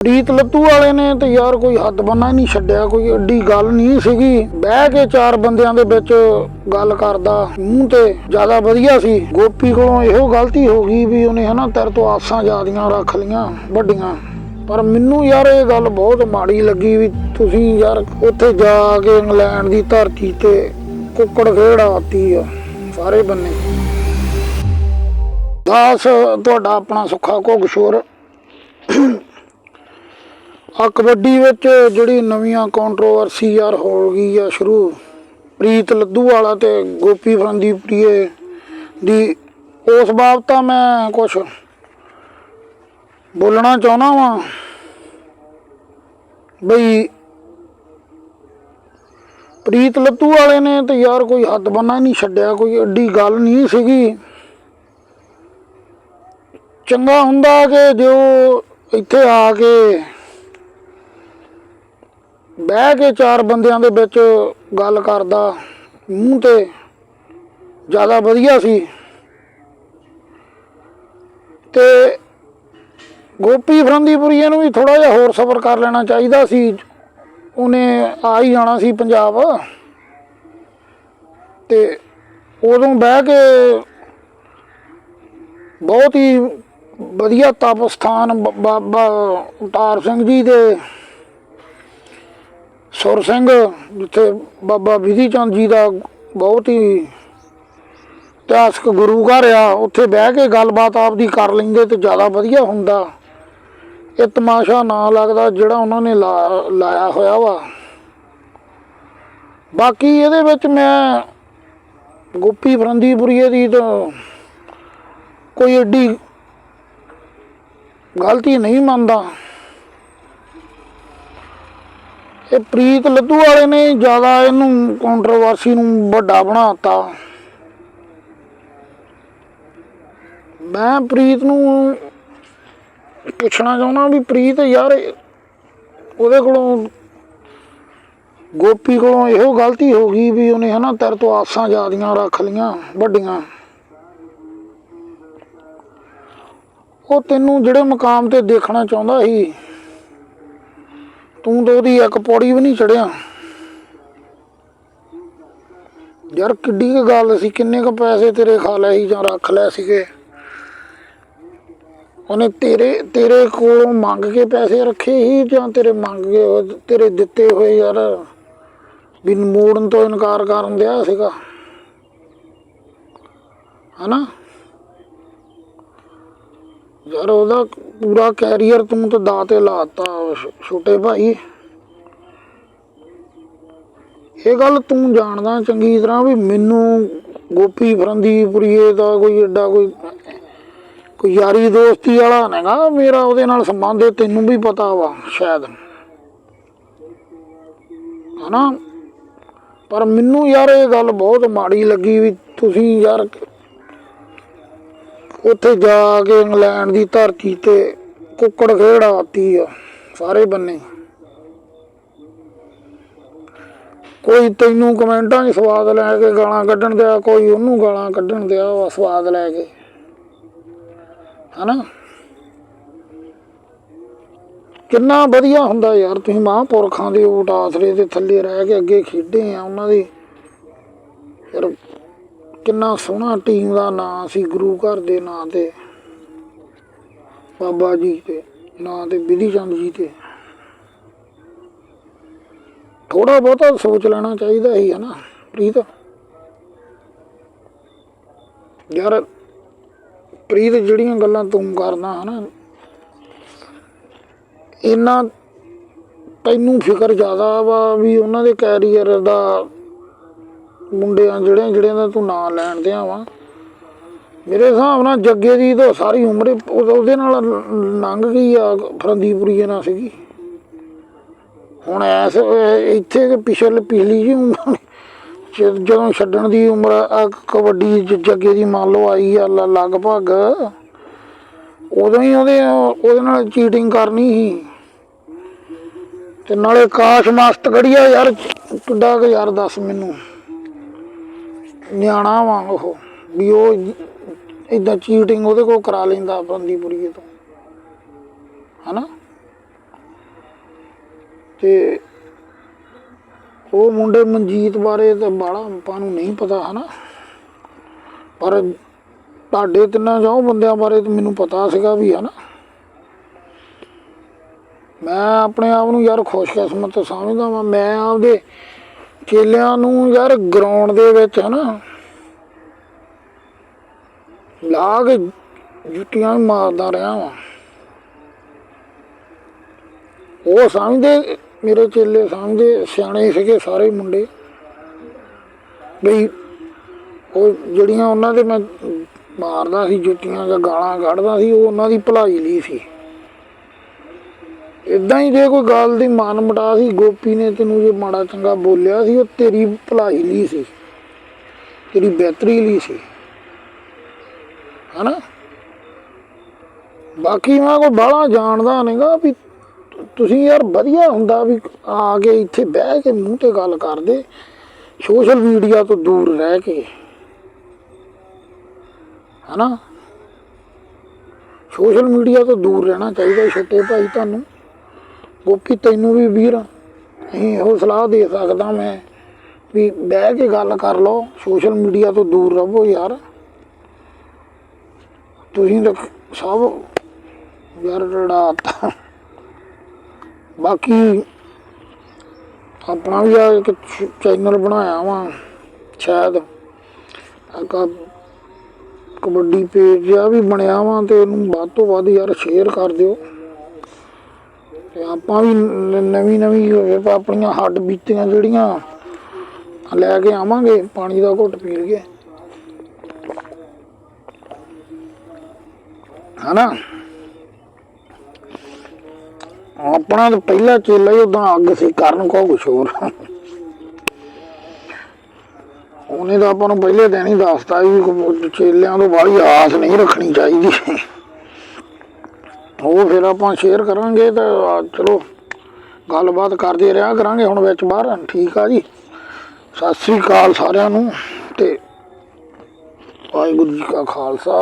ਪ੍ਰੀਤ ਲੱਤੂ ਵਾਲੇ ਨੇ ਤੇ ਯਾਰ ਕੋਈ ਹੱਦ ਬੰਨਾ ਹੀ ਨਹੀਂ ਛੱਡਿਆ, ਕੋਈ ਏਡੀ ਗੱਲ ਨਹੀਂ ਸੀਗੀ। ਬਹਿ ਕੇ ਚਾਰ ਬੰਦਿਆਂ ਦੇ ਵਿੱਚ ਗੱਲ ਕਰਦਾ। ਮੂੰਹ ਤੇ ਜ਼ਿਆਦਾ ਵਧੀਆ ਸੀ। ਗੋਪੀ ਕੋਲੋਂ ਇਹੋ ਗਲਤੀ ਹੋ ਗਈ ਵੀ ਉਹਨੇ ਹਨਾ ਤੇਰੇ ਤੋਂ ਆਸਾਂ ਜ਼ਿਆਦੀਆਂ ਰੱਖ ਲੀਆਂ ਵੱਡੀਆਂ। ਪਰ ਮੈਨੂੰ ਯਾਰ ਇਹ ਗੱਲ ਬਹੁਤ ਮਾੜੀ ਲੱਗੀ ਵੀ ਤੁਸੀਂ ਯਾਰ ਉੱਥੇ ਜਾ ਕੇ ਇੰਗਲੈਂਡ ਦੀ ਧਰਤੀ ਤੇ ਕੁੱਕੜ ਖੇੜਾਤੀ ਆ, ਸਾਰੇ ਬੰਨੇ। ਦਾਸ, ਤੁਹਾਡਾ ਆਪਣਾ ਸੁੱਖਾ ਘੁੱਗਸ਼ੋਰ ਆ ਕਬੱਡੀ ਵਿੱਚ ਜਿਹੜੀ ਨਵੀਆਂ ਕੰਟਰੋਵਰਸੀ ਯਾਰ ਹੋ ਗਈ ਆ ਸ਼ੁਰੂ, ਪ੍ਰੀਤ ਲੱਦੂ ਵਾਲਾ ਤੇ ਗੋਪੀ ਫਰੰਦੀ ਪ੍ਰੀਏ ਦੀ, ਉਸ ਬਾਬਤ ਤਾਂ ਮੈਂ ਕੁਝ ਬੋਲਣਾ ਚਾਹੁੰਦਾ ਵਾਂ। ਬਈ ਪ੍ਰੀਤ ਲੱਤੂ ਵਾਲੇ ਨੇ ਤੇ ਯਾਰ ਕੋਈ ਹੱਦ ਬੰਨਾ ਹੀ ਨਹੀਂ ਛੱਡਿਆ, ਕੋਈ ਐਡੀ ਗੱਲ ਨਹੀਂ ਸੀਗੀ। ਚੰਗਾ ਹੁੰਦਾ ਕਿ ਜੋ ਇੱਥੇ ਆ ਕੇ ਬਹਿ ਕੇ ਚਾਰ ਬੰਦਿਆਂ ਦੇ ਵਿੱਚ ਗੱਲ ਕਰਦਾ, ਮੂੰਹ ਤੇ ਜ਼ਿਆਦਾ ਵਧੀਆ ਸੀ। ਤੇ ਗੋਪੀ ਫਰੰਦੀਪੁਰੀਏ ਨੂੰ ਵੀ ਥੋੜਾ ਜਿਹਾ ਹੋਰ ਸਬਰ ਕਰ ਲੈਣਾ ਚਾਹੀਦਾ ਸੀ। ਉਹਨੇ ਆ ਹੀ ਜਾਣਾ ਸੀ ਪੰਜਾਬ। ਤੇ ਉਦੋਂ ਬਹਿ ਕੇ ਬਹੁਤ ਹੀ ਵਧੀਆ ਤਪ ਸਥਾਨ ਬ- ਬਾਬਾ ਉਤਾਰ ਸਿੰਘ ਜੀ ਦੇ ਸੁਰ ਸਿੰਘ, ਜਿੱਥੇ ਬਾਬਾ ਵਿਧੀ ਚੰਦ ਜੀ ਦਾ ਬਹੁਤ ਹੀ ਇਤਿਹਾਸਕ ਗੁਰੂ ਘਰ ਆ, ਉੱਥੇ ਬਹਿ ਕੇ ਗੱਲਬਾਤ ਆਪਦੀ ਕਰ ਲੈਂਦੇ ਤੇ ਜ਼ਿਆਦਾ ਵਧੀਆ ਹੁੰਦਾ। ਇਹ ਤਮਾਸ਼ਾ ਨਾ ਲੱਗਦਾ ਜਿਹੜਾ ਉਹਨਾਂ ਨੇ ਲਾ- ਲਾਇਆ ਹੋਇਆ ਵਾ। ਬਾਕੀ ਇਹਦੇ ਵਿੱਚ ਮੈਂ ਗੋਪੀ ਫਰੰਦੀਪੁਰੀਏ ਦੀ ਤਾਂ ਕੋਈ ਏਡੀ ਗਲਤੀ ਨਹੀਂ ਮੰਨਦਾ। ਇਹ ਪ੍ਰੀਤ ਲੱਧੂ ਵਾਲੇ ਨੇ ਜ਼ਿਆਦਾ ਇਹਨੂੰ ਕੰਟਰੋਵਰਸੀ ਨੂੰ ਵੱਡਾ ਬਣਾਤਾ। ਮੈਂ ਪ੍ਰੀਤ ਨੂੰ ਪੁੱਛਣਾ ਚਾਹੁੰਦਾ ਵੀ ਪ੍ਰੀਤ ਯਾਰ, ਉਹਦੇ ਕੋਲੋਂ ਗੋਪੀ ਕੋਲੋਂ ਇਹੋ ਗਲਤੀ ਹੋ ਗਈ ਵੀ ਉਹਨੇ ਹਨਾ ਤੇਰੇ ਤੋਂ ਆਸਾਂ ਜ਼ਿਆਦੀਆਂ ਰੱਖ ਲੀਆਂ ਵੱਡੀਆਂ। ਉਹ ਤੈਨੂੰ ਜਿਹੜੇ ਮਕਾਮ ਤੇ ਦੇਖਣਾ ਚਾਹੁੰਦਾ ਸੀ ਤੂੰ ਤਾਂ ਉਹਦੀ ਇੱਕ ਪੌੜੀ ਵੀ ਨਹੀਂ ਚੜਿਆ। ਯਾਰ ਕਿੱਡੀ ਕੁ ਗੱਲ ਸੀ, ਕਿੰਨੇ ਕੁ ਪੈਸੇ ਤੇਰੇ ਖਾ ਲਏ ਸੀ ਜਾਂ ਰੱਖ ਲਏ ਸੀਗੇ। ਉਹਨੇ ਤੇਰੇ ਤੇਰੇ ਕੋਲੋਂ ਮੰਗ ਕੇ ਪੈਸੇ ਰੱਖੇ ਸੀ ਜਾਂ ਤੇਰੇ ਮੰਗ ਕੇ ਤੇਰੇ ਦਿੱਤੇ ਹੋਏ ਯਾਰ? ਵੀ ਮੋੜਨ ਤੋਂ ਇਨਕਾਰ ਕਰਨ ਦਿਆ ਸੀਗਾ। ਹਨਾ? ਯਾਰ ਉਹਦਾ ਪੂਰਾ ਕੈਰੀਅਰ ਤੂੰ ਤਾਂ ਦਾਅ ਤੇ ਲਾਤਾ ਛੋਟੇ ਭਾਈ। ਇਹ ਗੱਲ ਤੂੰ ਜਾਣਦਾ ਚੰਗੀ ਤਰ੍ਹਾਂ ਵੀ ਮੈਨੂੰ ਗੋਪੀ ਫਰੰਦੀਪੁਰੀਏ ਦਾ ਕੋਈ ਐਡਾ ਕੋਈ ਕੋਈ ਯਾਰੀ ਦੋਸਤੀ ਵਾਲਾ ਨਹੀਂਗਾ। ਮੇਰਾ ਉਹਦੇ ਨਾਲ ਸੰਬੰਧ ਹੈ, ਤੈਨੂੰ ਵੀ ਪਤਾ ਵਾ ਸ਼ਾਇਦ। ਹਨਾ? ਪਰ ਮੈਨੂੰ ਯਾਰ ਇਹ ਗੱਲ ਬਹੁਤ ਮਾੜੀ ਲੱਗੀ ਵੀ ਤੁਸੀਂ ਯਾਰ ਉੱਥੇ ਜਾ ਕੇ ਇੰਗਲੈਂਡ ਦੀ ਧਰਤੀ ਤੇ ਕੁੱਕੜ ਖੇੜਾਤੀ ਆ, ਸਾਰੇ ਬੰਨੇ। ਕੋਈ ਤੈਨੂੰ ਕਮੈਂਟਾਂ 'ਚ ਸਵਾਦ ਲੈ ਕੇ ਗਾਲਾਂ ਕੱਢਣ ਦਿਆ, ਕੋਈ ਉਹਨੂੰ ਗਾਲਾਂ ਕੱਢਣ ਦਿਆ ਵਾ ਸਵਾਦ ਲੈ ਕੇ। ਹਨਾ? ਕਿੰਨਾ ਵਧੀਆ ਹੁੰਦਾ ਯਾਰ, ਤੁਸੀਂ ਮਹਾਂਪੁਰਖਾਂ ਦੇ ਓਟ ਆਸਰੇ ਦੇ ਥੱਲੇ ਰਹਿ ਕੇ ਅੱਗੇ ਖੇਡੇ ਆ, ਉਹਨਾਂ ਦੀ। ਯਾਰ ਕਿੰਨਾ ਸੋਹਣਾ ਟੀਮ ਦਾ ਨਾਂ ਸੀ ਗੁਰੂ ਘਰ ਦੇ ਨਾਂ ਤੇ, ਬਾਬਾ ਜੀ ਤੇ ਨਾਂ ਤੇ ਵਿਧੀ ਚੰਦ ਜੀ ਤੇ। ਥੋੜਾ ਬਹੁਤਾ ਸੋਚ ਲੈਣਾ ਚਾਹੀਦਾ ਸੀ ਨਾ ਪ੍ਰੀਤ? ਯਾਰ, ਪ੍ਰੀਤ, ਜਿਹੜੀਆਂ ਗੱਲਾਂ ਤੂੰ ਕਰਦਾ, ਹਨਾ, ਇੰਨਾ ਤੈਨੂੰ ਫਿਕਰ ਜ਼ਿਆਦਾ ਵਾ ਵੀ ਉਹਨਾਂ ਦੇ ਕੈਰੀਅਰ ਦਾ ਮੁੰਡਿਆਂ ਜਿਹੜੇ ਜਿਹੜਿਆਂ ਦਾ ਤੂੰ ਨਾਂ ਲੈਣ ਦਿਆਂ ਵਾ, ਮੇਰੇ ਹਿਸਾਬ ਨਾਲ ਜੱਗੇ ਦੀ ਤਾਂ ਸਾਰੀ ਉਮਰ ਉਹਦੇ ਨਾਲ ਲੰਘ ਗਈ ਆ ਫਰੰਦੀਪੁਰੀਏ ਨਾਲ ਸੀਗੀ। ਹੁਣ ਐਸ ਇੱਥੇ ਕਿ ਪਿਛਲੇ ਪਿਛਲੀ ਜੀ ਉਮਰ, ਜਦੋਂ ਛੱਡਣ ਦੀ ਉਮਰ ਕਬੱਡੀ ਜੱਗੇ ਦੀ ਮੰਨ ਲਓ ਆਈ ਆ, ਲ- ਲਗਭਗ ਉਦੋਂ ਹੀ ਉਹਦੇ ਉਹਦੇ ਨਾਲ ਚੀਟਿੰਗ ਕਰਨੀ ਸੀ। ਤੇ ਨਾਲੇ ਕਾਸ਼ ਮਸਤ ਗੜੀਆ ਯਾਰ, ਕਿੱਡਾ ਕੁ ਯਾਰ ਦੱਸ ਮੈਨੂੰ। ਨਿਆਣਾ ਵਾ ਉਹ, ਵੀ ਉਹ ਇਦਾਂ ਚੀਟਿੰਗ ਉਹਦੇ ਕੋਲ ਕਰਾ ਲੈਂਦਾ ਬੰਦੀਪੁਰੀਏ ਤੋਂ। ਹਨਾ? ਤੇ ਉਹ ਮੁੰਡੇ ਮਨਜੀਤ ਬਾਰੇ ਤਾਂ ਬਾਲਾ ਆਪਾਂ ਨੂੰ ਨਹੀਂ ਪਤਾ, ਹਨਾ? ਪਰ ਤੁਹਾਡੇ ਤਿੰਨਾਂ ਚੋਂ ਬੰਦਿਆਂ ਬਾਰੇ ਤਾਂ ਮੈਨੂੰ ਪਤਾ ਸੀਗਾ ਵੀ, ਹਨਾ? ਮੈਂ ਆਪਣੇ ਆਪ ਨੂੰ ਯਾਰ ਖੁਸ਼ਕਿਸਮਤ ਸਮਝਦਾ ਵਾਂ, ਮੈਂ ਆਪਦੇ ਚੇਲਿਆਂ ਨੂੰ ਯਾਰ ਗਰਾਊਂਡ ਦੇ ਵਿੱਚ ਹਨਾ। ਲਾ ਕੇ ਜੁੱਤੀਆਂ ਵੀ ਮਾਰਦਾ ਰਿਹਾ ਵਾਂ। ਉਹ ਸਮਝਦੇ, ਮੇਰੇ ਚੇਲੇ ਸਮਝਦੇ, ਸਿਆਣੇ ਸੀਗੇ ਸਾਰੇ ਮੁੰਡੇ। ਬਈ, ਉਹ ਜਿਹੜੀਆਂ ਉਹਨਾਂ ਦੇ ਮੈਂ ਮਾਰਦਾ ਸੀ ਜੁੱਤੀਆਂ ਜਾਂ ਗਾਲਾਂ ਕੱਢਦਾ ਸੀ, ਉਹ ਉਹਨਾਂ ਦੀ ਭਲਾਈ ਲਈ ਸੀ। ਇਦਾਂ ਹੀ ਜੇ ਕੋਈ ਗੱਲ ਦੀ ਮਾਨ ਮਟਾ ਸੀ, ਗੋਪੀ ਨੇ ਤੈਨੂੰ ਜੇ ਮਾੜਾ ਚੰਗਾ ਬੋਲਿਆ ਸੀ, ਉਹ ਤੇਰੀ ਭਲਾਈ ਲਈ ਸੀ। ਤੇਰੀ ਬਿਹਤਰੀ ਲਈ ਸੀ। ਹਨਾ? ਬਾਕੀ ਮੈਂ ਕੋਈ ਬਾਹਲਾ ਜਾਣਦਾ ਨਹੀਂਗਾ ਵੀ ਤੁਸੀਂ ਯਾਰ ਵਧੀਆ ਹੁੰਦਾ ਵੀ ਆ ਕੇ ਇੱਥੇ ਬਹਿ ਕੇ ਮੂੰਹ ਤੇ ਗੱਲ ਕਰਦੇ, ਸੋਸ਼ਲ ਮੀਡੀਆ ਤੋਂ ਦੂਰ ਰਹਿ ਕੇ। ਹਨਾ? ਸੋਸ਼ਲ ਮੀਡੀਆ ਤੋਂ ਦੂਰ ਰਹਿਣਾ ਚਾਹੀਦਾ ਛੋਟੇ ਭਾਈ ਤੁਹਾਨੂੰ। ਗੋਪੀ ਤੈਨੂੰ ਵੀ ਵੀਰ, ਅਸੀਂ ਇਹੋ ਸਲਾਹ ਦੇ ਸਕਦਾ ਮੈਂ ਵੀ ਬਹਿ ਕੇ ਗੱਲ ਕਰ ਲਓ ਸੋਸ਼ਲ ਮੀਡੀਆ ਤੋਂ ਦੂਰ ਰਹੋ ਯਾਰ। ਤੁਸੀਂ ਤਾਂ ਸਭ ਯਾਰ ਰੜਾਤਾ ਬਾਕੀ ਆਪਣਾ ਵੀ ਆ ਇੱਕ ਚੈਨਲ ਬਣਾਇਆ ਵਾ, ਸ਼ਾਇਦ ਆਕਾ ਕਬੱਡੀ ਪੇਜ ਆ ਵੀ ਬਣਿਆ ਵਾ ਤੇ ਉਹਨੂੰ ਵੱਧ ਤੋਂ ਵੱਧ ਯਾਰ ਸ਼ੇਅਰ ਕਰ ਦਿਓ। ਤੇ ਆਪਾਂ ਵੀ ਨਵੀਂ ਨਵੀਂ ਹੋਵੇ ਆਪਣੀਆਂ ਹੱਡ ਬੀਤੀਆਂ ਜਿਹੜੀਆਂ, ਲੈ ਕੇ ਆਵਾਂਗੇ, ਪਾਣੀ ਦਾ ਘੁੱਟ ਪੀ ਲਈਏ ਹਨਾ? ਆਪਣਾ ਤਾਂ ਪਹਿਲਾ ਚੇਲਾ ਹੀ ਉਦਾਂ ਅੱਗ ਸੀ, ਕਰਨ ਕੋ ਕੁਛ ਹੋਰ। ਉਹਨੇ ਤਾਂ ਆਪਾਂ ਨੂੰ ਪਹਿਲੇ ਦਿਨ ਹੀ ਦੱਸਤਾ ਵੀ ਚੇਲਿਆਂ ਤੋਂ ਬਾਹਲੀ ਆਸ ਨਹੀਂ ਰੱਖਣੀ ਚਾਹੀਦੀ। ਉਹ ਫਿਰ ਆਪਾਂ ਸ਼ੇਅਰ ਕਰਾਂਗੇ ਤਾਂ ਚਲੋ ਗੱਲਬਾਤ ਕਰਦੇ ਰਿਹਾ ਕਰਾਂਗੇ ਹੁਣ ਵਿੱਚ ਬਾਹਰ, ਠੀਕ ਆ ਜੀ। ਸਤਿ ਸ੍ਰੀ ਅਕਾਲ ਸਾਰਿਆਂ ਨੂੰ ਤੇ ਵਾਹਿਗੁਰੂ ਜੀ ਕਾ ਖਾਲਸਾ।